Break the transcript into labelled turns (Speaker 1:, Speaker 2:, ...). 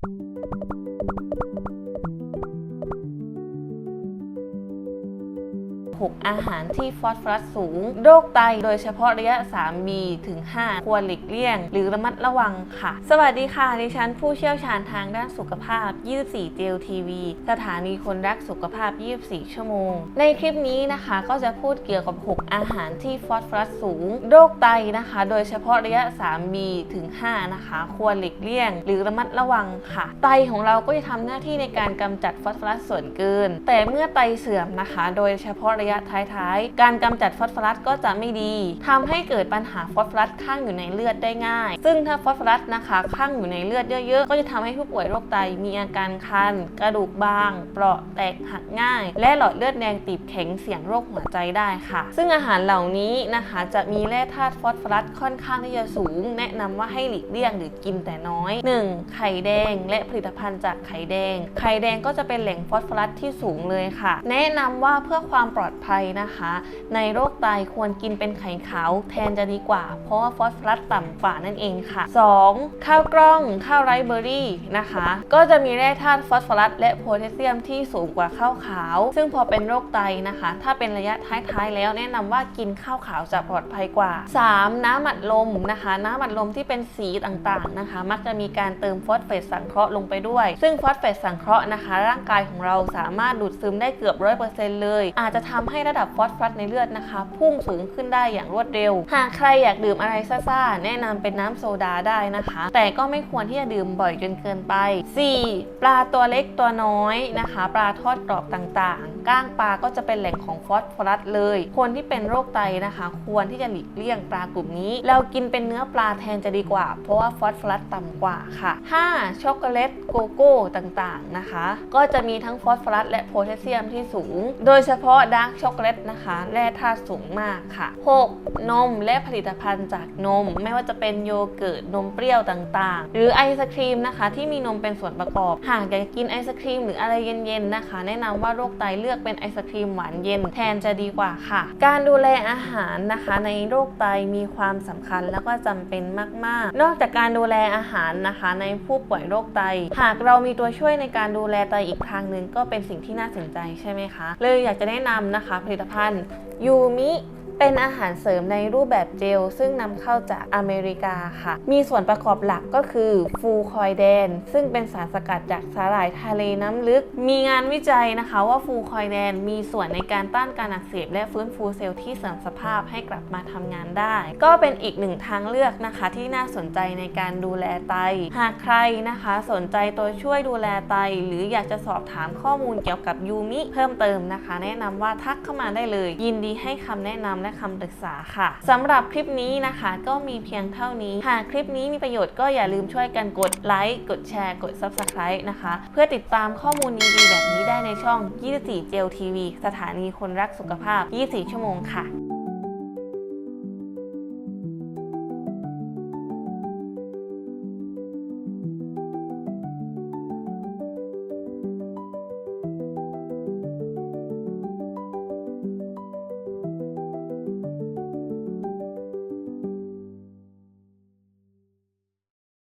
Speaker 1: Thank you. 6 อาหารที่ฟอสฟอรัสสูง โรคไตโดยเฉพาะระยะ 3B ถึง 5 ควรหลีกเลี่ยง หรือระมัดระวังค่ะ สวัสดีค่ะ ดิฉันผู้เชี่ยวชาญทางด้านสุขภาพ 24เจลทีวีสถานีคนรักสุขภาพ 24 ชั่วโมง ในคลิปนี้นะคะก็จะพูดเกี่ยวกับ 6 อาหารที่ฟอสฟอรัสสูง โรคไตนะคะ โดยเฉพาะระยะ 3B ถึง 5 นะคะ ควรหลีกเลี่ยง หรือระมัดระวังค่ะ ไตของเราก็จะทำหน้าที่ในการกำจัดฟอสฟอรัสส่วนเกิน แต่เมื่อไตเสื่อมนะคะ โดยเฉพาะระยะท้ายๆ การกำจัดฟอสฟอรัสก็จะไม่ดีทำให้เกิดปัญหาฟอสฟอรัสข้างอยู่ในเลือดได้ง่าย ซึ่งถ้าฟอสฟอรัสนะคะข้างอยู่ในเลือดเยอะๆ ก็จะทำให้ผู้ป่วยโรคไตมีอาการคัน กระดูกบาง เปราะแตกหักง่าย และหลอดเลือดแดงตีบแข็งเสี่ยงโรคหัวใจได้ค่ะ ซึ่งอาหารเหล่านี้นะคะจะมีแร่ธาตุฟอสฟอรัสค่อนข้างที่จะสูง แนะนำว่าให้หลีกเลี่ยงหรือกินแต่น้อย 1. ไข่แดง และผลิตภัณฑ์จากไข่แดง ไข่แดงก็จะเป็นแหล่งฟอสฟอรัสที่สูงเลยค่ะ แนะนำว่าเพื่อความปลอดภัยนะคะ ในโรคไตควรกินเป็นไข่ขาวแทนจะดีกว่า เพราะว่าฟอสฟอรัสต่ำกว่านั่นเองค่ะ 2. ข้าวกล้องข้าวไรเบอร์รี่นะคะ ก็จะมีแร่ธาตุฟอสฟอรัสและโพแทสเซียมที่สูงกว่าข้าวขาว ซึ่งพอเป็นโรคไตนะคะ ถ้าเป็นระยะท้ายๆ แล้วแนะนำว่ากินข้าวขาวจะปลอดภัยกว่า 3. น้ำอัดลมนะคะ น้ำอัดลมที่เป็นสีต่างๆนะคะ มักจะมีการเติมฟอสเฟตสังเคราะห์ลงไปด้วย ซึ่งฟอสเฟตสังเคราะห์นะคะ ร่างกายของเราสามารถดูดซึมได้เกือบร้อยเปอร์เซ็นต์เลย อาจจะทำให้ระดับฟอสฟอรัสในเลือดนะคะ พุ่งสูงขึ้นได้อย่างรวดเร็ว หากใครอยากดื่มอะไรซ่าๆ แนะนำเป็นน้ำโซดาได้นะคะ แต่ก็ไม่ควรที่จะดื่มบ่อยจนเกินไป 4. ปลาตัวเล็กตัวน้อยนะคะ ปลาทอดกรอบต่างๆ ก้างปลาก็จะเป็นแหล่งของฟอสฟอรัสเลย คนที่เป็นโรคไตนะคะ ควรที่จะหลีกเลี่ยงปลากลุ่มนี้ เรากินเป็นเนื้อปลาแทนจะดีกว่า เพราะว่าฟอสฟอรัสต่ำกว่าค่ะ 5. ช็อกโกแลตโกโก้ต่างๆนะคะ ก็จะมีทั้งฟอสฟอรัสและโพแทสเซียมที่สูง โดยเฉพาะดาร์กช็อกโกแลตนะคะแร่ธาตุสูงมากค่ะ 6. นมและผลิตภัณฑ์จากนม ไม่ว่าจะเป็นโยเกิร์ตนมเปรี้ยวต่างๆ หรือไอศครีมนะคะ ที่มีนมเป็นส่วนประกอบ หากอยากจะกินไอศครีมหรืออะไรเย็นๆนะคะ แนะนำว่าโรคไตเลือกเป็นไอศครีมหวานเย็นแทนจะดีกว่าค่ะ การดูแลอาหารนะคะในโรคไตมีความสำคัญแล้วก็จำเป็นมากๆ นอกจากการดูแลอาหารนะคะ ในผู้ป่วยโรคไต หากเรามีตัวช่วยในการดูแลไตอีกทางหนึ่งก็เป็นสิ่งที่น่าสนใจใช่ไหมคะ เลยอยากจะแนะนำนะคะผลิตภัณฑ์ยูมิ เป็นอาหารเสริมในรูปแบบเจล ซึ่งนำเข้าจากอเมริกาค่ะ มีส่วนประกอบหลักก็คือฟูคอยแดน ซึ่งเป็นสารสกัดจากสาหร่ายทะเลน้ำลึก มีงานวิจัยนะคะว่าฟูคอยแดนมีส่วนในการต้านการอักเสบและฟื้นฟูเซลล์ที่เสื่อมสภาพให้กลับมาทำงานได้ ก็เป็นอีกหนึ่งทางเลือกนะคะที่น่าสนใจในการดูแลไต หากใครนะคะสนใจตัวช่วยดูแลไต หรืออยากจะสอบถามข้อมูลเกี่ยวกับยูมิเพิ่มเติมนะคะ แนะนำว่าทักเข้ามาได้เลย ยินดีให้คำแนะนำและคำปรึกษาค่ะสำหรับคลิปนี้นะคะ ก็มีเพียงเท่านี้ หากคลิปนี้มีประโยชน์ก็อย่าลืมช่วยกันกดไลค์กดแชร์ กด Subscribe นะคะ เพื่อติดตามข้อมูลดีๆแบบนี้ได้ในช่อง 24เจลทีวีสถานีคนรักสุขภาพ 24 ชั่วโมงค่ะ